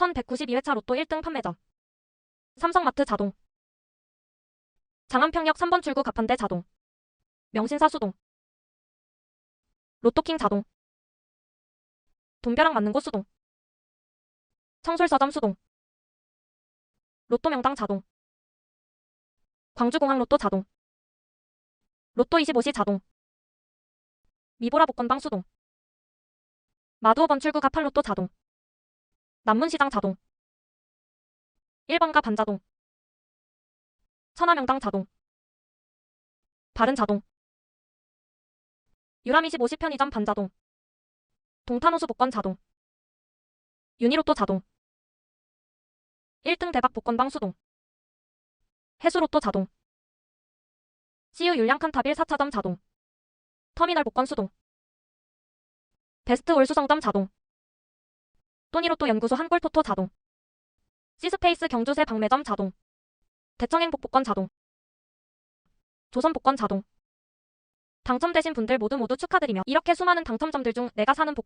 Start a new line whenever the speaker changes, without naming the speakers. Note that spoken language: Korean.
1192회차 로또 1등 판매점. 삼성마트 자동. 장안평역 3번 출구 가판대 자동. 명신사 수동. 로또킹 자동. 돈벼락 맞는 곳 수동. 청솔서점 수동. 로또 명당 자동. 광주공항 로또 자동. 로또 25시 자동. 미보라 복권방 수동. 마두어번 출구 가판 로또 자동. 남문시장 자동. 1번가 반자동. 천하명당 자동. 바른 자동. 유람25시 편의점 반자동. 동탄호수 복권 자동. 유니로또 자동. 1등 대박 복권방 수동. 해수로또 자동. CU 율량칸타빌 4차점 자동. 터미널 복권 수동. 베스트 올 수성점 자동. 또니로또 연구소 한골토토 자동. 시스페이스 경주세 박매점 자동. 대청행 복복권 자동. 조선 복권 자동. 당첨되신 분들 모두 모두 축하드리며 이렇게 수많은 당첨점들 중 내가 사는 복권